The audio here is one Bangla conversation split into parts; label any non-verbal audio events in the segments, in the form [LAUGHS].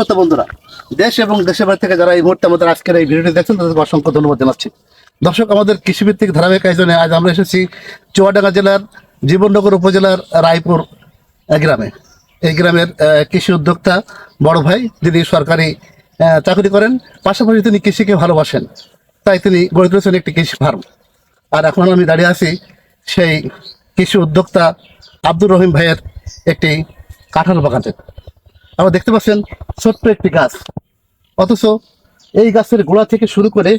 শ্রোতা বন্ধুরা, দেশ এবং দেশের বাইরে থেকে যারা এই মুহূর্তে আমাদের আজকের এই ভিডিওটি দেখছেন, তাদেরকে অসংখ্য ধন্যবাদ জানাচ্ছি। দর্শক, আমাদের কৃষিভিত্তিক ধারাবাহিক আয়োজনে আজ আমরা এসেছি চুয়াডাঙ্গা জেলার, জীবননগর উপজেলার রায়পুর গ্রামে। এই গ্রামের কৃষি উদ্যোক্তা বড় ভাই, যিনি সরকারি চাকরি করেন, পাশাপাশি তিনি কৃষিকে ভালোবাসেন। তাই তিনি গড়ে তুলেছেন একটি কৃষি ফার্ম। আর এখন আমি দাঁড়িয়ে আছি সেই কৃষি উদ্যোক্তা আব্দুর রহিম ভাইয়ের একটি কাঁঠাল বাগানে। আপনারা দেখতে পাচ্ছেন ছোট্ট একটি গাছ। অথচ এই গাছের গোড়া থেকে শুরু করে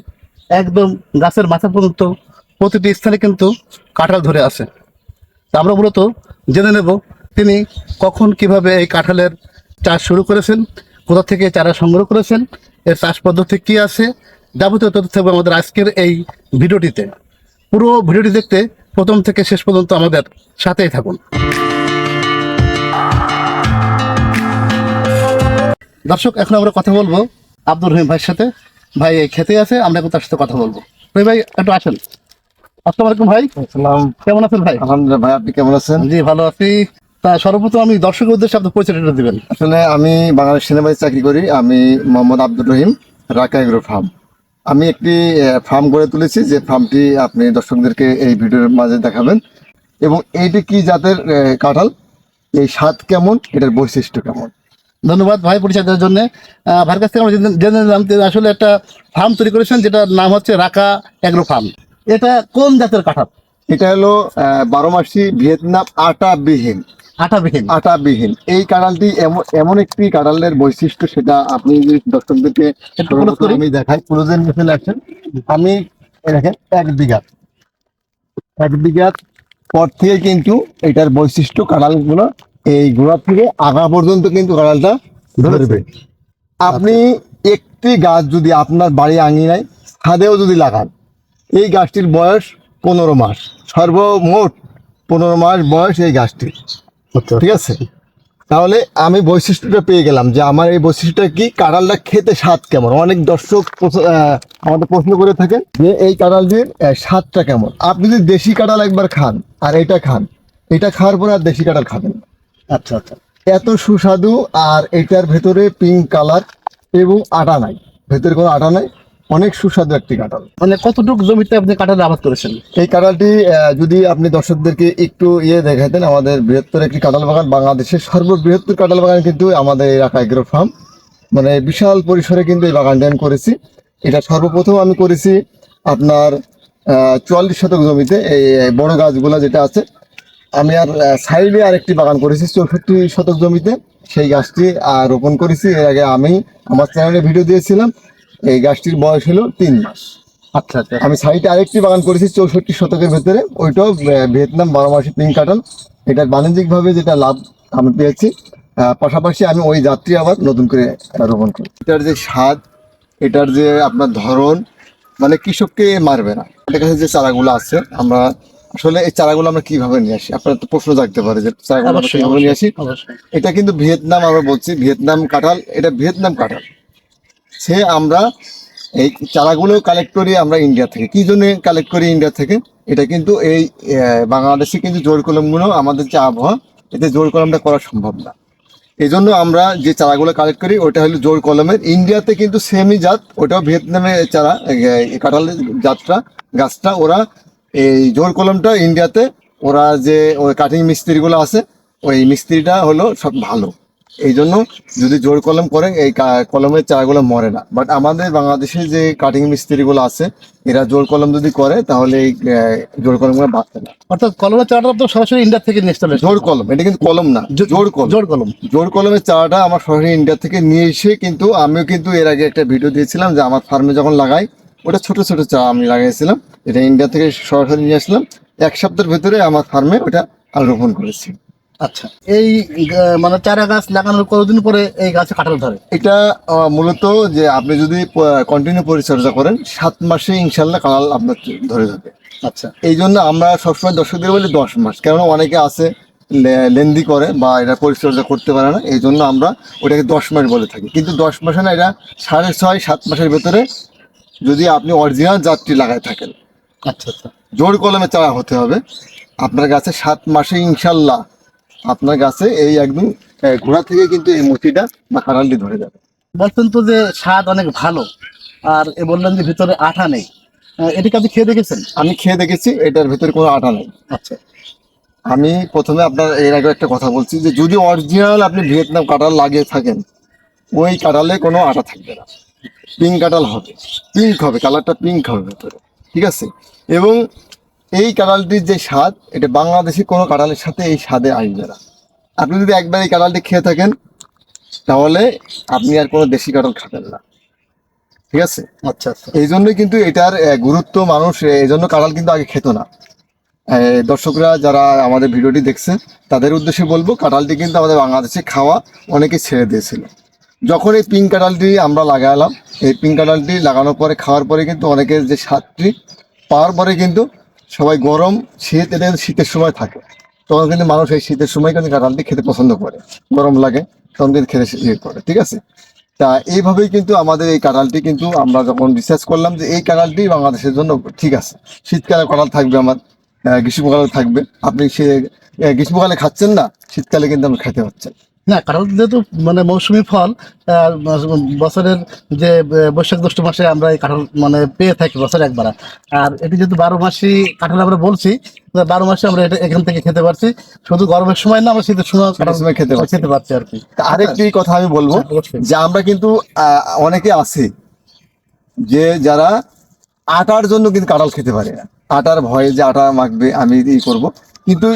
একদম গাছের মাথা পর্যন্ত প্রতিটি স্থানে কিন্তু কাঁঠাল ধরে আছে। তা আমরা মূলত জেনে নেব তিনি কখন কীভাবে এই কাঁঠালের চাষ শুরু করেছেন, কোথা থেকে চারা সংগ্রহ করেছেন, এর চাষ পদ্ধতি কী আছে, যাবতীয় তথ্য থাকবে আমাদের আজকের এই ভিডিওটিতে। পুরো ভিডিওটি দেখতে প্রথম থেকে শেষ পর্যন্ত আমাদের সাথেই থাকুন। দর্শক এখন আমরা কথা বলব আব্দুর রহিম ভাইয়ের সাথে। ভাই এই খেতে আছে আমরা এখন তার সাথে কথা বলব। রহিম ভাই একটু আসেন। আসসালামু আলাইকুম ভাই। কেমন আছেন ভাই? আলহামদুলিল্লাহ ভাই আপনি কেমন আছেন? জি ভালো আছি। তা সর্বপ্রথম আমি দর্শকের উদ্দেশ্যে আপনার পরিচয়টা দিবেন। আসলে আমি বাংলাদেশ সেনাবাহিনী চাকরি করি। আমি মোহাম্মদ আব্দুর রহিম রাকা এগ্রো ফার্ম। আমি একটি ফার্ম গড়ে তুলেছি যে ফার্মটি আপনি দর্শকদেরকে এই ভিডিওর মাঝে দেখাবেন। এবং এইটি কি জাতের কাঁঠাল? এই স্বাদ কেমন? এটার বৈশিষ্ট্য কেমন? ধন্যবাদ ভাই পরিচয় দেওয়ার জন্য ভাইয়ের কাছ থেকে আমরা জেনে- নিলাম আসলে একটা ফার্ম তৈরি করেছেন যেটার নাম হচ্ছে রাকা অ্যাগ্রো ফার্ম এটা কোন জাতের কাঁঠাল? এটা হলো বারো মাসি ভিয়েতনাম আটাবিহীন। আঠাবিহীন আটাবিহীন। এই কাঁঠালটি এমন এমন একটি কাঁঠালের বৈশিষ্ট্য সেটা আপনি যদি দর্শকদেরকে। আমি দেখাই ক্লোজের মিছিল আছেন আমি দেখেন এক বিঘা। এক বিঘা পর থেকে কিন্তু এটার বৈশিষ্ট্য কাঁঠালগুলো এই গোড়া থেকে আগা পর্যন্ত কিন্তু কাঁঠালটা ধরবে আপনি একটি গাছ যদি আপনার বাড়ি আঙিনায় ছাদেও যদি লাগান এই গাছটির বয়স পনেরো মাস। সর্বমোট পনেরো মাস বয়স এই গাছটির। ঠিক আছে? তাহলে আমি বৈশিষ্ট্যটা পেয়ে গেলাম যে আমার এই বৈশিষ্ট্যটা কি? কাঁঠালটা খেতে স্বাদ কেমন? অনেক দর্শক আমাদের প্রশ্ন করে থাকেন যে এই কাঁঠালটির আহ, স্বাদটা কেমন? আপনি যদি দেশি কাঁঠাল একবার খান আর এটা খান এটা খাওয়ার পরে আর দেশি কাঁঠাল খাবেন। আচ্ছা আচ্ছা। এত সুস্বাদু আর এটার ভেতরে পিঙ্ক কালার এবং আটা নাই। ভেতরে কোনো আটা নাই। অনেক সুস্বাদু একটি কাঁঠাল। মানে কতটুকু জমিতে আপনি কাঁঠালের আবাদ করেছেন? এই কাঁঠালটি যদি আপনি দর্শকদেরকে একটু ইয়ে দেখাতেন আমাদের বৃহত্তর একটি কাঁঠাল বাগান বাংলাদেশের সর্ববৃহত্তর কাঁঠাল বাগান কিন্তু আমাদের রাখা এগ্রো ফার্ম। মানে বিশাল পরিসরে কিন্তু এই বাগানটি আমি করেছি। এটা সর্বপ্রথম আমি করেছি আপনার চুয়াল্লিশ শতক জমিতে এই বড় গাছগুলো যেটা আছে আমি আর সাইডে আরেকটি বাগান করেছি চৌষট্টি শতক জমিতে। সেই গাছটি রোপণ করেছি। এর আগে আমি আমার চ্যানেলে ভিডিও দিয়েছিলাম এই গাছটির বয়স হলো তিন মাস। আচ্ছা আচ্ছা। আমি সাইডে আরেকটি বাগান করেছি চৌষট্টি শতকের ভেতরে। ওইটাও ভিয়েতনাম বারো মাসে পিঙ্ক কাটন এটার বাণিজ্যিকভাবে যেটা লাভ আমি পেয়েছি পাশাপাশি আমি ওই যাত্রী আবার নতুন করে রোপণ করি। এটার যে স্বাদ এটার যে আপনার ধরন মানে কৃষককে মারবে না। আমাদের কাছে যে চারাগুলো আছে আমরা আসলে এই চারাগুলো আমরা কীভাবে নিয়ে আসি? আপনার তো প্রশ্ন জাগতে পারে যে চারাগুলো আমরা কীভাবে নিয়ে আসি? এটা কিন্তু ভিয়েতনাম আমরা বলছি ভিয়েতনাম কাঁঠাল এটা ভিয়েতনাম কাঁঠাল। সে আমরা এই চারাগুলো কালেক্ট করি আমরা ইন্ডিয়া থেকে। কি জন্য কালেক্ট করি ইন্ডিয়া থেকে? এটা কিন্তু এই বাংলাদেশে কিন্তু জোর কলমগুলো আমাদের যে আবহাওয়া এতে জোর কলমটা করা সম্ভব না। এই জন্য আমরা যে চারাগুলো কালেক্ট করি ওটা হলো জোর কলমের। ইন্ডিয়াতে কিন্তু সেমই জাত ওটাও ভিয়েতনামে চারা কাঁঠালের জাতটা গাছটা ওরা এই জোর কলমটা ইন্ডিয়াতে ওরা যে ওই কাটিং মিস্ত্রিগুলো আছে ওই মিস্ত্রিটা হলো সব ভালো। এই জন্য যদি জোর কলম করেন এই কলমের চারাগুলো মরে না। বাট আমাদের বাংলাদেশে যে কাটিং মিস্ত্রিগুলো আছে এরা জোর কলম যদি করে তাহলে এই জোর কলমগুলো বাঁচবে না। অর্থাৎ কলমের চারাটা তো সরাসরি ইন্ডিয়া থেকে নিয়ে চলে জোর কলম এটা কিন্তু কলম না জোর কলম। জোর কলম। জোর কলমের চারাটা আমার সরাসরি ইন্ডিয়া থেকে নিয়ে এসে কিন্তু আমিও কিন্তু এর আগে একটা ভিডিও দিয়েছিলাম যে আমার ফার্মে যখন লাগাই ওটা ছোট ছোট চা আমি লাগাইছিলাম। এটা ইন্ডিয়া থেকে সরাসরি নিয়ে আসলাম। এক সপ্তাহের ভেতরে আমার ফার্মে ওটা রোপণ করেছি। আচ্ছা এই মানে চারা গাছ লাগানোর কতদিন পরে এই গাছে কাঁঠাল ধরে? এটা মূলত যে আপনি যদি কন্টিনিউ পরিচর্যা করেন সাত মাসে ইনশাল্লাহ কালাল আপনার ধরে যাবে। আচ্ছা। এই জন্য আমরা সবসময় দর্শকদের বলি দশ মাস কেননা অনেকে আছে লেন্দি করে বা এটা পরিচর্যা করতে পারে না এই জন্য আমরা ওটাকে দশ মাস বলে থাকি। কিন্তু দশ মাসে না এটা সাড়ে ছয় সাত মাসের ভেতরে যদি আপনি অরিজিনাল জাতটি লাগায় থাকেন। আচ্ছা আচ্ছা। জোর কলমে চারা হতে হবে। আপনার গাছে সাত মাসে ইনশাল্লাহ আপনার গাছে এই একদম ঘোড়া থেকে কিন্তু এই মুচিটা বা কাঁড়ালটি ধরে যাবে। বলছেন তো যে স্বাদ অনেক ভালো আর এ বললেন যে ভিতরে আঠা নেই। এটাকে আপনি খেয়ে দেখেছেন? আমি খেয়ে দেখেছি এটার ভেতরে কোনো আটা নেই। আচ্ছা। আমি প্রথমে আপনার এর আগে একটা কথা বলছি যে যদি অরিজিনাল আপনি ভিয়েতনাম কাঁঠাল লাগিয়ে থাকেন ওই কাঁঠালে কোনো আটা থাকবে না। পিঙ্ক কাঁঠাল হবে পিঙ্ক হবে কালারটা পিঙ্ক হবে ভেতরে ঠিক আছে? এবং এই কাঁঠালটির যে স্বাদ এটা বাংলাদেশি কোনো কাঁঠালের সাথে এই স্বাদে আসবে না। আপনি যদি একবার এই কাঁঠালটি খেয়ে থাকেন তাহলে আপনি আর কোনো দেশি কাঁঠাল খাবেন না ঠিক আছে? আচ্ছা আচ্ছা। এই জন্যই কিন্তু এটার গুরুত্ব মানুষ এই জন্য কাঁঠাল কিন্তু আগে খেত না। দর্শকরা যারা আমাদের ভিডিওটি দেখছে তাদের উদ্দেশ্যে বলব কাঁঠালটি কিন্তু আমাদের বাংলাদেশে খাওয়া অনেকে ছেড়ে দিয়েছিল। যখন এই পিঙ্ক কাঁঠালটি আমরা লাগালাম, এই পিঙ্ক কাঁঠালটি লাগানোর পরে, খাওয়ার পরে কিন্তু অনেকের যে স্বাদটি পাওয়ার পরে কিন্তু সবাই গরম শীত এটা শীতের সময় থাকে। তখন কিন্তু মানুষ এই শীতের সময় কিন্তু কাঁঠালটি খেতে পছন্দ করে। গরম লাগে, তখন কিন্তু খেতে ইয়ে করে, ঠিক আছে? তা এইভাবেই কিন্তু আমাদের এই কাঁঠালটি কিন্তু আমরা যখন রিসার্চ করলাম যে এই কাঁঠালটি বাংলাদেশের জন্য ঠিক আছে। শীতকালে কাঁঠাল থাকবে আমার গ্রীষ্মকালে থাকবে। আপনি সে গ্রীষ্মকালে খাচ্ছেন না, শীতকালে কিন্তু আপনি খেতে পাচ্ছেন। না কাঁঠাল যেহেতু মানে মৌসুমী ফল বছরের যে বৈশাখ জ্যৈষ্ঠ মাসে আমরা এই কাঁঠাল মানে পেয়ে থাকি বছরে একবার। আর এটি যেহেতু বারো মাসি কাঁঠাল আমরা বলছি বারো মাসে আমরা এটা এখান থেকে খেতে পারছি। শুধু গরমের সময় না আমরা শীতের সময় সময় খেতে পারছি। খেতে পারছি আর কি। আরেকটি কথা আমি বলব হ্যাঁ, যে আমরা কিন্তু আহ, অনেকে আছি যে যারা আটার জন্য কিন্তু কাঁঠাল খেতে পারে না। আটার ভয়ে যে আটা মাখবে আমি এই করব। কিন্তু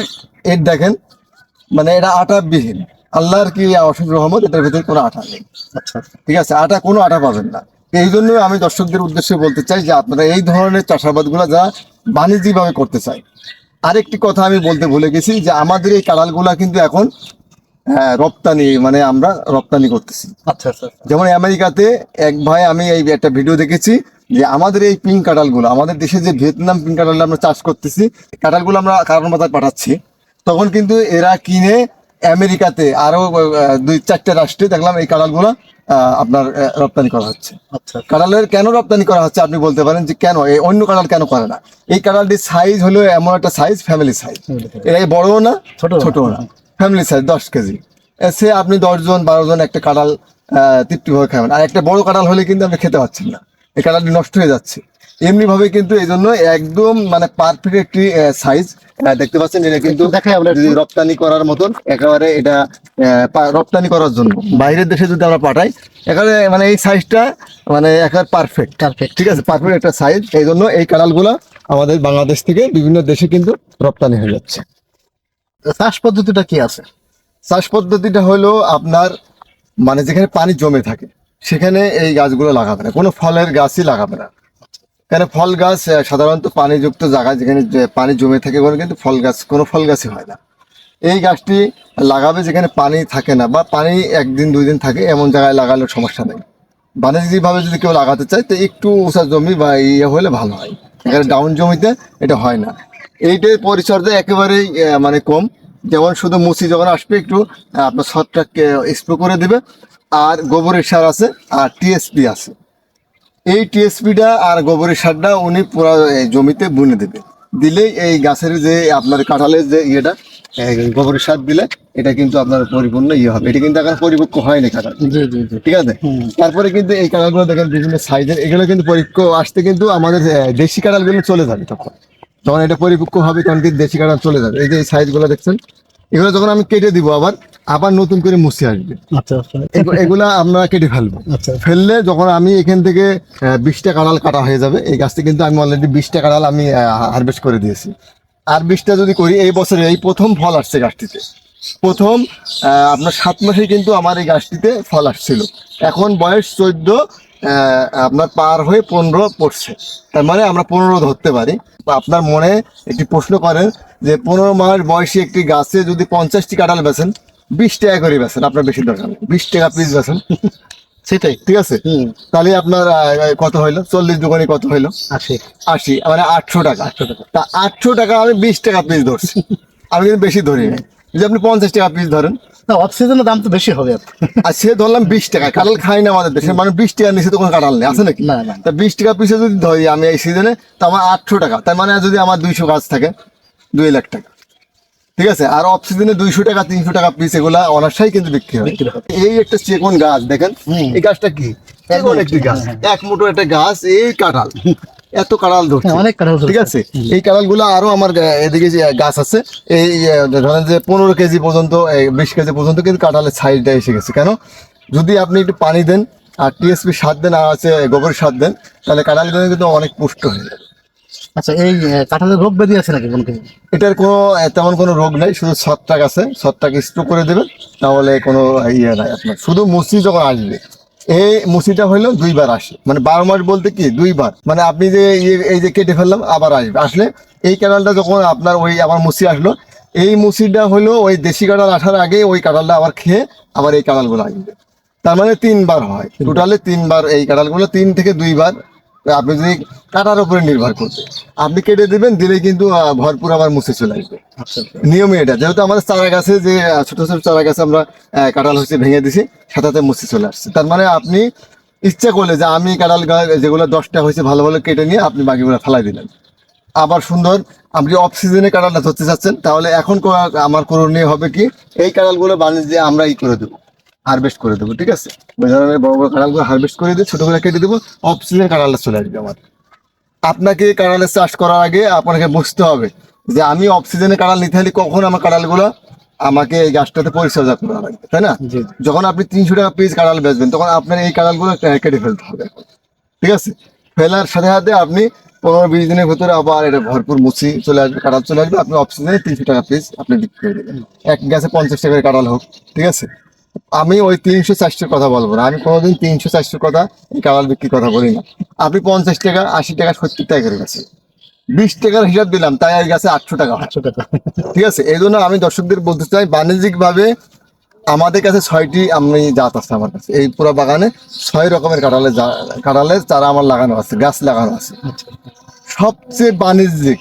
এর দেখেন মানে এটা আটা বিহীন আল্লাহর কি অসুখ রহমত এটার ভিতরে কোনো আটা নেই। আচ্ছা। ঠিক আছে আটা কোনো আটা পাবেন না। এই জন্য আমি দর্শকদের উদ্দেশ্যে বলতে চাই যে আপনারা এই ধরনের চাষাবাদগুলো যারা বাণিজ্যিকভাবে করতে চাই আরেকটি কথা আমি বলতে ভুলে গেছি যে আমাদের এই কাঁড়ালগুলা কিন্তু এখন হ্যাঁ, রপ্তানি মানে আমরা রপ্তানি করতেছি। আচ্ছা আচ্ছা আচ্ছা। যেমন আমেরিকাতে এক ভাই আমি এই একটা ভিডিও দেখেছি যে আমাদের এই পিঙ্ক কাঁঠালগুলো আমাদের দেশে যে ভিয়েতনাম পিঙ্ক কাঁঠাল আমরা চাষ করতেছি কাঁঠালগুলো আমরা কারণ মাথায় পাঠাচ্ছি। তখন কিন্তু এরা কিনে আমেরিকাতে আরও দুই চারটে রাষ্ট্রে দেখলাম এই কাঁঠালগুলো আহ, আপনার রপ্তানি করা হচ্ছে। আচ্ছা। কাঁঠালের কেন রপ্তানি করা হচ্ছে আপনি বলতে পারেন যে কেন? এই অন্য কাঁঠাল কেন করে না? এই কাঁঠালটির সাইজ হলো এমন একটা সাইজ ফ্যামিলি সাইজ এটা বড়ও না ছোটও না। ছোটও না। ফ্যামিলি সাইজ দশ কেজি। সে আপনি দশজন বারো জন একটা আহ, তৃপ্তিভাবে খাবেন। আর একটা বড় কাঁঠাল হলে কিন্তু আপনি খেতে পাচ্ছেন না। এই কাঁঠালটি নষ্ট হয়ে যাচ্ছে। এমনি ভাবে কিন্তু এই জন্য একদম মানে পারফেক্ট একটি সাইজ দেখতে পাচ্ছেন এটা কিন্তু রপ্তানি করার মতন একেবারে এটা রপ্তানি করার জন্য। বাইরের দেশে যদি আমরা পাঠাই একেবারে মানে এই সাইজটা মানে একেবারে পারফেক্ট পারফেক্ট ঠিক আছে পারফেক্ট একটা সাইজ এই জন্য এই কাঁঠালগুলো আমাদের বাংলাদেশ থেকে বিভিন্ন দেশে কিন্তু রপ্তানি হয়ে যাচ্ছে। চাষ পদ্ধতিটা কি আছে? চাষ পদ্ধতিটা হলো আপনার মানে যেখানে পানি জমে থাকে সেখানে এই গাছগুলো লাগাবে না। কোনো ফলের গাছই লাগাবে না। কেন ফল গাছ সাধারণত পানিযুক্ত জায়গায় যেখানে পানি জমে থাকে ওখানে কিন্তু ফল গাছ কোনো ফল গাছই হয় না। এই গাছটি লাগাবে যেখানে পানি থাকে না বা পানি একদিন দুই দিন থাকে এমন জায়গায় লাগালে সমস্যা নেই। বাণিজ্যিকভাবে যদি কেউ লাগাতে চায় তো একটু উঁচা জমি বা ইয়ে হলে ভালো হয়। এখানে ডাউন জমিতে এটা হয় না। এইটাই পরিচর্যা একেবারেই মানে কম। যেমন শুধু মুসি যখন আসবে একটু আপনার ছত্রাককে স্প্রে করে দেবে। আর গোবরের সার আছে আর টিএসপি আছে। এই টিএসপিটা আর গোবরের সারটা উনি পুরো জমিতে বুনে দেবে। দিলে এই গাছের যে আপনার কাঁঠালের যে ইয়েটা গোবরের সার দিলে এটা কিন্তু আপনার পরিপূর্ণ ইয়ে হবে। এটা কিন্তু এখন পরিপক্ক হয়নি কাঁঠাল। ঠিক আছে? তারপরে কিন্তু এই কাঁঠালগুলো দেখেন বিভিন্ন সাইজের এগুলো কিন্তু পরিপক্ক আসতে কিন্তু আমাদের দেশি কাঁঠালগুলো চলে যাবে তখন। যখন এটা পরিপক্ক হবে তখন কিন্তু দেশি কাঁঠাল চলে যাবে। এই যে এই সাইজগুলো দেখছেন এগুলো যখন আমি কেটে দিব আবার আবার নতুন করে মুছে আসবে। আচ্ছা আচ্ছা। এগু- এগুলা আমরা কেটে ফেলব। আচ্ছা। ফেললে যখন আমি এখান থেকে বিশটা কাঁঠাল কাটা হয়ে যাবে এই গাছটা কিন্তু আমি অলরেডি বিশটা কাঁঠাল আমি হারভেস্ট করে দিয়েছি। আর বিশটা যদি করি এই বছরে এই প্রথম ফল আসছে গাছটিতে। প্রথম আপনার সাত মাসে কিন্তু আমার এই গাছটিতে ফল আসছিল। এখন বয়স চোদ্দ আপনার পার হয়ে পনেরো পড়ছে। তার মানে আমরা পনেরো ধরতে পারি। বা আপনার মনে একটি প্রশ্ন করেন যে পনেরো মাস বয়সী একটি গাছে যদি পঞ্চাশটি কাঁঠাল বেছেন বিশ টাকা করে বেছেন আপনার বেশি দরকার বিশ টাকা পিস বেছেন সেটাই ঠিক আছে? হুম। তাহলে আপনার কত হইল? চল্লিশ দোকানে কত হইল? আশি। আশি মানে আটশো টাকা। আটশো টাকা। তা আটশো টাকা আমি বিশ টাকা পিস ধরছি। [LAUGHS] আমি কিন্তু বেশি ধরি যদি আপনি পঞ্চাশ টাকা পিস ধরেন। না অফ সিজনের দাম তো বেশি হবে। আর আর সে ধরলাম বিশ টাকা। কাঁঠাল খাই না আমাদের দেশে। মানে বিশ টাকা নিচে তো কোনো কাঁঠাল নেই। আছে নাকি? না না। তা বিশ টাকা পিসে যদি ধরি আমি এই সিজনে তো আমার আটশো টাকা। তার মানে যদি আমার দুইশো গাছ থাকে দুই লাখ টাকা। ঠিক আছে? আর অফ সিজনে দুইশো টাকা তিনশো টাকা পিস এগুলা অনার্সাই কিন্তু বিক্রি হয়। এই একটা চেকন গাছ দেখেন? এই গাছটা কি? চেকন একটি গাছ। এক মুঠো একটা গাছ এই কাঁঠাল। [LAUGHS] এত কাঁঠাল ধরছে। হ্যাঁ, অনেক কাঁঠাল ঠিক আছে? এই কাঁঠালগুলো আরও আমার এদিকে যে গাছ আছে এই ধরেন যে পনেরো কেজি পর্যন্ত বিশ কেজি পর্যন্ত কিন্তু কাঁঠালের সাইজটা এসে গেছে। কেন? যদি আপনি একটু পানি দেন আর টিএসপি সার দেন আর আছে গোবর সার দেন তাহলে কাঁঠালগুলো কিন্তু অনেক পুষ্ট হয়ে যাবে। আচ্ছা এই কাঁঠালের রোগ ব্যাধি আছে নাকি কোনো এটার কোনো তেমন কোনো রোগ নাই, শুধু ছত্রাক আছে, ছত্রাক স্প্রে করে দেবেন, তাহলে কোনো ইয়ে নাই আপনার। শুধু মুসি যখন আসবে, এই মুসিটা হইল দুইবার আসে। মানে বারো মাস বলতে কি, দুইবার। মানে আপনি যে, এই যে কেটে ফেললাম, আবার আসবে। আসলে এই ক্যানালটা যখন আপনার ওই আবার মুসি আসলো, এই মুসিটা হলো ওই দেশি কাঁঠাল আসার আগে ওই কাঁঠালটা আবার খেয়ে আবার এই কাঁঠালগুলো আসবে। তার মানে তিনবার হয়। টোটালে তিনবার এই কাঁঠালগুলো তিন থেকে দুইবার আপনি যদি কাটার উপরে নির্ভর করবে আপনি কেটে দিবেন দিলে কিন্তু ভরপুর আবার মুছে চলে আসবে। আচ্ছা নিয়মে এটা। যেহেতু আমাদের চারা গাছে যে ছোট ছোট চারা গাছে আমরা কাঁঠাল হচ্ছে ভেঙে দিছি সেটাতে মুছে চলে আসছে। তার মানে আপনি ইচ্ছা করলে যে আমি কাঁঠাল গাছ যেগুলো দশটা হয়েছে ভালো ভালো কেটে নিয়ে আপনি বাকিগুলো ফেলাই দিলেন। আবার সুন্দর আপনি অফ সিজনে কাঁঠালটা ধরতে চাচ্ছেন তাহলে এখন আমার করণীয় হবে কি এই কাঁঠালগুলো বাণিজ্যে আমরা ই করে দেবো। হারভেস্ট করে দেবো ঠিক আছে? ওই ধরনের বড় বড় কাঁঠালগুলো হারভেস্ট করে দিয়ে ছোট করে কেটে দেবো অফ সিজনে কাঁঠালটা চলে আসবে আমার। আপনাকে কাঁঠালের চাষ করার আগে আপনাকে বুঝতে হবে যে আমি অফ সিজনে কাঁঠাল নিতে হলে কখন আমার কাঁড়ালগুলো আমাকে এই গাছটাতে পরিচর্যা করা লাগবে তাই না? যখন আপনি তিনশো টাকা পিস কাঁঠাল বেচবেন তখন আপনার এই কাঁঠালগুলো কে- কেটে ফেলতে হবে ঠিক আছে? ফেলার সাথে সাথে আপনি পনেরো বিশ দিনের ভিতরে আবার এটা ভরপুর মুচি চলে আসবে কাঁঠাল চলে আসবে আপনি অক্সিজেনে তিনশো টাকা পিস আপনি বিক্রি করে দেবেন। এক গাছে পঞ্চাশ টাকার কাঁঠাল হোক ঠিক আছে? আমি ওই তিনশো চারশোর কথা বলব না। আমি কোনোদিন তিনশো চারশোর কথা এই কাঁঠাল বিক্রির কথা বলি না। আপনি পঞ্চাশ টাকা আশি টাকা সত্তর টাকা করে গেছে। বিশ টাকার হিসাব দিলাম তাই এই গাছে আটশো টাকা আটশো টাকা। ঠিক আছে? এই জন্য আমি দর্শকদের বলতে চাই বাণিজ্যিকভাবে আমাদের কাছে ছয়টি আমি জাত আছে আমার কাছে। এই পুরো বাগানে ছয় রকমের কাঁঠালের কাঁঠালের চারা আমার লাগানো আছে গাছ লাগানো আছে। আচ্ছা। সবচেয়ে বাণিজ্যিক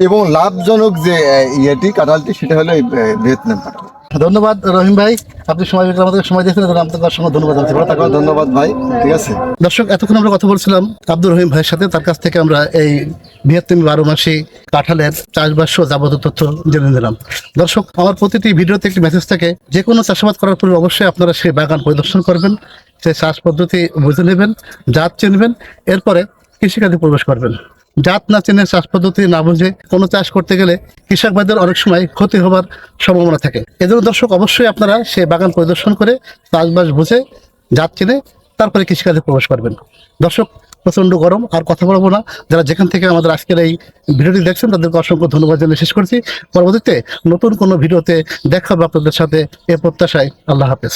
এবং লাভজনক যে ইয়েটি কাঁঠালটি সেটা হলো এই ভিয়েতনাম ধন্যবাদ রহিম ভাই। আপনি সময় করে আমাদের সময় দিয়েছেন এবং আপনাকে অসংখ্য ধন্যবাদ জানাচ্ছি। ভালো থাকবেন। ধন্যবাদ ভাই ঠিক আছে? দর্শক এতক্ষণ আমরা কথা বলছিলাম আব্দুর রহিম ভাইয়ের সাথে। তার কাছ থেকে আমরা এই বৃহত্তম বারো মাসি কাঁঠালের চাষবাস যাবতীয় তথ্য জেনে নিলাম। দর্শক আমার প্রতিটি ভিডিওতে একটি মেসেজ থাকে। যে কোনো চাষাবাদ করার পূর্বে অবশ্যই আপনারা সেই বাগান পরিদর্শন করবেন সেই চাষ পদ্ধতি বুঝে নেবেন জাত চিনবেন এরপরে কৃষিকাজে প্রবেশ করবেন। জাত না চেনে চাষ পদ্ধতি না বুঝে কোনো চাষ করতে গেলে কৃষক ভাইদের অনেক সময় ক্ষতি হবার সম্ভাবনা থাকে। এজন্য দর্শক, অবশ্যই আপনারা সে বাগান পরিদর্শন করে চাষবাস বুঝে জাত চেনে তারপরে কৃষিকাজে প্রবেশ করবেন। দর্শক প্রচণ্ড গরম, আর কথা বলব না। যারা যেখান থেকে আমাদের আজকের এই ভিডিওটি দেখছেন, তাদেরকে অসংখ্য ধন্যবাদ জানিয়ে শেষ করছি। পরবর্তীতে নতুন কোনো ভিডিওতে দেখা হবে আপনাদের সাথে এ প্রত্যাশায়। আল্লাহ হাফেজ।